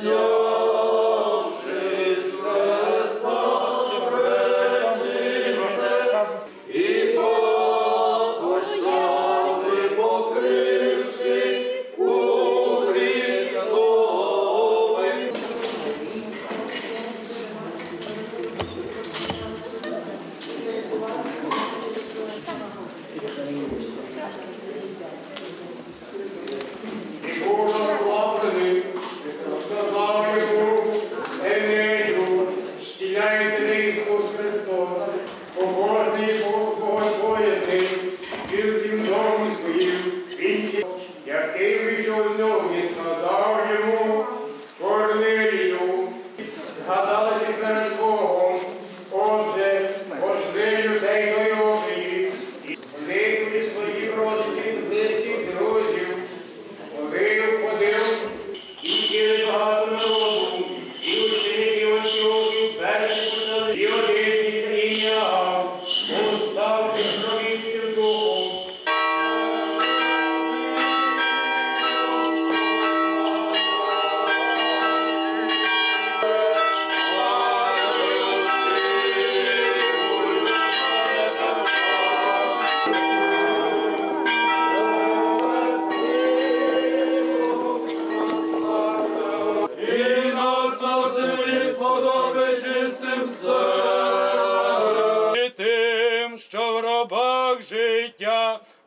Señor. Give him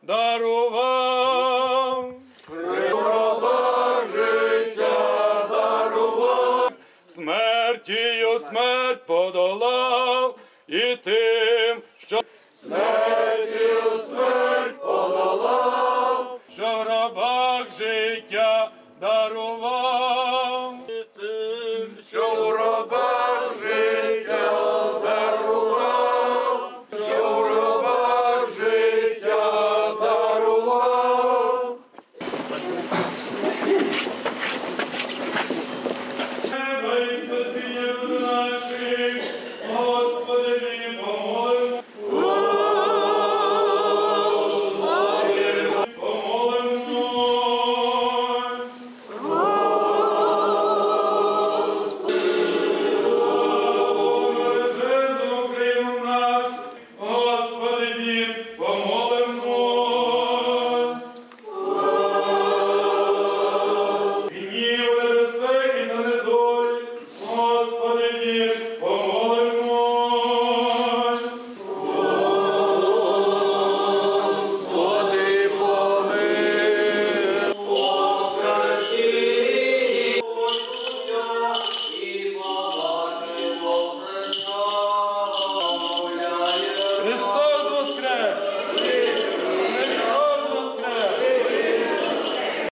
дарував. Христоба життя дарував, смертію смерть подолав і тим, що смертію смерть.